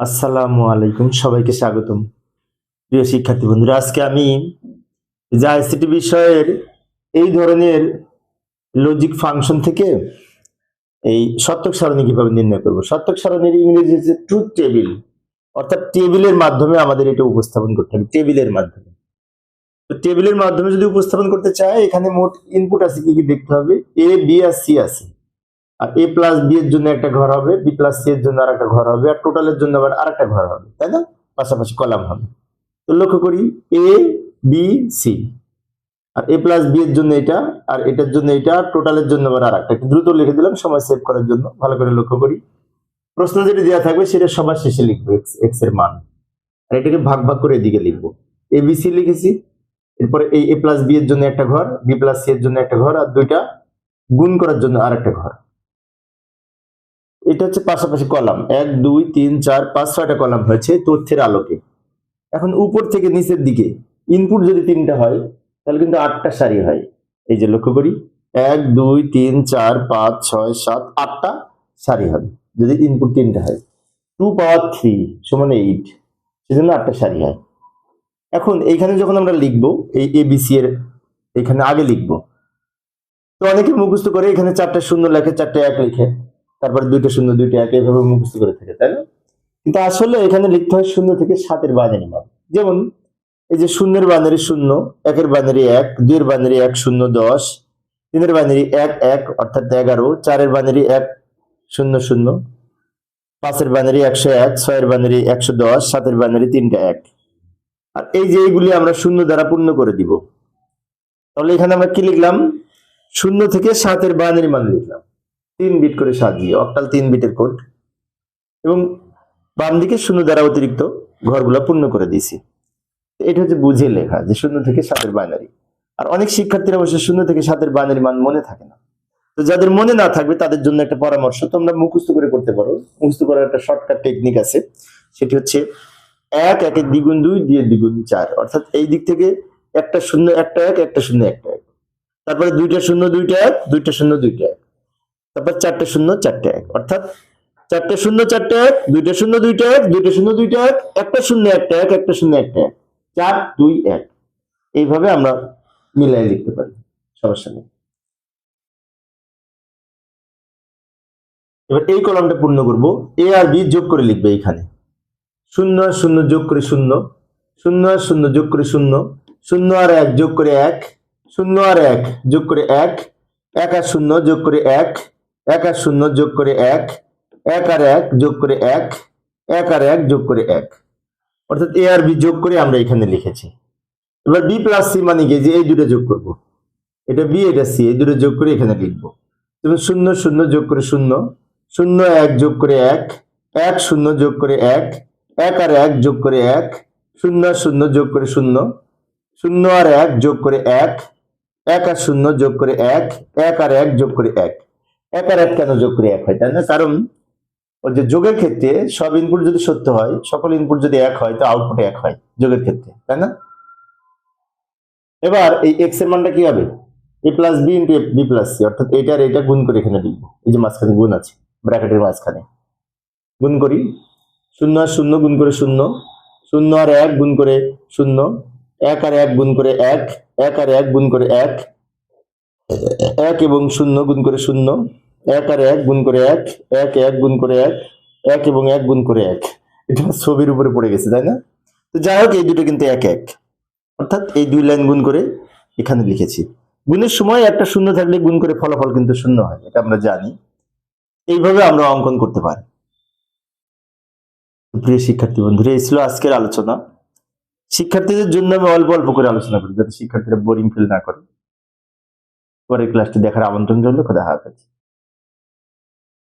আসসালামু আলাইকুম, সবাইকে স্বাগতম। প্রিয় শিক্ষার্থী বন্ধুরা, আজকে আমি আইসিটি বিষয়ের এই ধরনের লজিক ফাংশন থেকে এই সত্যক সারণী কীভাবে নির্ণয় করব? সত্যক সারণীর ইংরেজি হচ্ছে ট্রুথ টেবিল অর্থাৎ টেবিলের মাধ্যমে আমাদের এটা উপস্থাপন করতে হবে টেবিলের মাধ্যমে। তো টেবিলের মাধ্যমে যদি উপস্থাপন করতে চাই এখানে মোট ইনপুট আছে কি কি দেখতে হবে? এ বি আর সি আছে। আর এ প্লাস বি এর জন্য একটা ঘর হবে বি প্লাস সি এর জন্য আর একটা ঘর হবে, আর টোটালের জন্য আবার আর একটা ঘর হবে, তাই না? পাশাপাশি কলাম হবে। তো লক্ষ্য করি এ বি সি আর এ প্লাস বি এর জন্য এটা, আর এটার জন্য এটা টোটালের জন্য আবার আর একটা একটু দ্রুত লিখে দিলাম, সময় সেভ করার জন্য, ভালো করে লক্ষ্য করি। প্রশ্ন যেটা দেওয়া থাকবে, সেটা সবার শেষে লিখব এক্স এক্সের মান। আর এটাকে ভাগ ভাগ করে এদিকে লিখব। এ বি সি লিখেছি, এরপরে এই এ প্লাস বি এর জন্য একটা ঘর বি প্লাস সি এর জন্য একটা ঘর, আর দুইটা গুণ করার জন্য আর একটা ঘর। এটা হচ্ছে পাশাপাশি কলাম। এক, দুই, তিন, চার, পাঁচ, ছয়টা কলাম হয়েছে তথ্যের আলোকে। এখন উপর থেকে নিচের দিকে ইনপুট যদি তিনটা হয়, তাহলে কিন্তু আটটা সারি হয়। এই যে লক্ষ্য করি, এক, দুই, তিন, চার, পাঁচ, ছয়, সাত, আটটা সারি হবে, যদি ইনপুট তিনটা হয়। টু পাওয়ার থ্রি সমান এইট সেজন্য আটটা সারি হয়। এখন এইখানে যখন আমরা লিখব, এই এবিসি এর এখানে আগে লিখব, তো অনেকে মুখস্থ করে এখানে চারটা শূন্য লেখে, চারটে এক লিখে। তারপরে দুইটা শূন্য, দুইটা এক এভাবে মুখস্থ করে থাকে, তাই না? কিন্তু আসলে এখানে লিখতে হয় শূন্য থেকে সাতের বানারি মান যেমন এই যে শূন্যের বানারি শূন্য, একের বানারি এক, দুইয়ের বানারি এক শূন্য দশ, তিনের বানারি এক এক, অর্থাৎ এগারো, চারের বানারি এক শূন্য শূন্য, পাঁচের বানারি একশো এক, ছয়ের বানারি একশো দশ, সাতের বানারি তিনটা এক। আর এই যে এইগুলি আমরা শূন্য দ্বারা পূর্ণ করে দিব। তাহলে এখানে আমরা কি লিখলাম? শূন্য থেকে সাতের বানারি মান লিখলাম। তিন বিট করে সাজিয়ে অক্টাল তিন বিটের কোড এবং বাম দিকে শূন্য দ্বারা অতিরিক্ত ঘরগুলো পূর্ণ করে দিয়েছি। এটা হচ্ছে বুঝে লেখা যে শূন্য থেকে সাতের বাইনারি আর অনেক শিক্ষার্থীরা অবশ্য শূন্য থেকে সাতের বাইনারি মান মনে থাকে না। তো যাদের মনে না থাকবে, তাদের জন্য একটা পরামর্শ, তোমরা মুখস্থ করে করতে পারো। মুখস্থ করার একটা শর্টকাট টেকনিক আছে। সেটি হচ্ছে এক একের দ্বিগুণ দুই দিয়ে দ্বিগুণ চার। অর্থাৎ এই দিক থেকে একটা শূন্য একটা এক, একটা শূন্য একটা এক। তারপরে দুইটা শূন্য দুইটা এক, দুইটা শূন্য দুইটা এক। তারপর চারটে শূন্য, চারটে এক। অর্থাৎ চারটে শূন্য, চারটে এক, দুইটা শূন্য, দুইটা এক, দুইটা শূন্য, দুইটা এক, একটা শূন্য, একটা এক, একটা শূন্য, একটা এক। চার, দুই, এক। এইভাবে আমরা মিলাই লিখতে পারি, সমস্যা নেই। এবার এই কলমটা পূর্ণ করব, এ আর বি যোগ করে লিখবে এখানে। শূন্য শূন্য যোগ করে শূন্য শূন্য শূন্য যোগ করে শূন্য শূন্য আর এক যোগ করে এক, শূন্য আর এক যোগ করে এক এক আর শূন্য যোগ করে এক এক আর শূন্য যোগ করে এক এক আর এক যোগ করে এক এক আর এক যোগ করে এক অর্থাৎ এ আর বি যোগ করে আমরা এখানে লিখেছি এবার বি প্লাস সি মানে কি যে এই দুটো যোগ করব এটা বি এটা সি এই দুটো যোগ করে এখানে লিখব যেমন শূন্য শূন্য যোগ করে শূন্য শূন্য এক যোগ করে এক এক শূন্য যোগ করে এক এক আর এক যোগ করে এক শূন্য শূন্য যোগ করে শূন্য শূন্য আর এক যোগ করে এক এক আর শূন্য যোগ করে এক এক আর এক যোগ করে এক এক আর এক কেন যোগ করে এক হয়? তাই না? কারণ ওই যে যোগের ক্ষেত্রে সব ইনপুট যদি সত্য হয়, সকল ইনপুট যদি এক হয়, তো আউটপুট এক হয় যোগের ক্ষেত্রে, তাই না? এবার এই এক্সের মানটা কি হবে? A plus B into B plus C অর্থাৎ এটা আর এটা গুণ করে এখানে লিখব। এই যে মাঝখানে গুণ আছে, ব্র্যাকেটের মাঝখানে। গুণ করি, শূন্য আর শূন্য গুণ করে শূন্য শূন্য আর এক গুণ করে শূন্য, এক আর এক গুণ করে এক এক আর এক গুণ করে এক এক এবং শূন্য গুণ করে শূন্য এক আর এক গুণ করে এক এক এক গুণ করে এক এক এবং এক গুণ করে এক। এটা ছবির উপরে পড়ে গেছে, তাই না? তো যাই হোক, এই দুটো কিন্তু এক এক। অর্থাৎ এই দুই লাইন গুণ করে এখানে লিখেছি। গুণের সময় একটা শূন্য থাকলে গুণ করে ফলাফল কিন্তু শূন্য হয়, এটা আমরা জানি। এইভাবে আমরা অঙ্কন করতে পারি। প্রিয় শিক্ষার্থী বন্ধুরা, এই ছিল আজকের আলোচনা। শিক্ষার্থীদের জন্য আমি অল্প অল্প করে আলোচনা করি, যাতে শিক্ষার্থীরা বোরিং ফিল না করে। পরের ক্লাসটি দেখার আমন্ত্রণ রইল দেখা হাফেজ।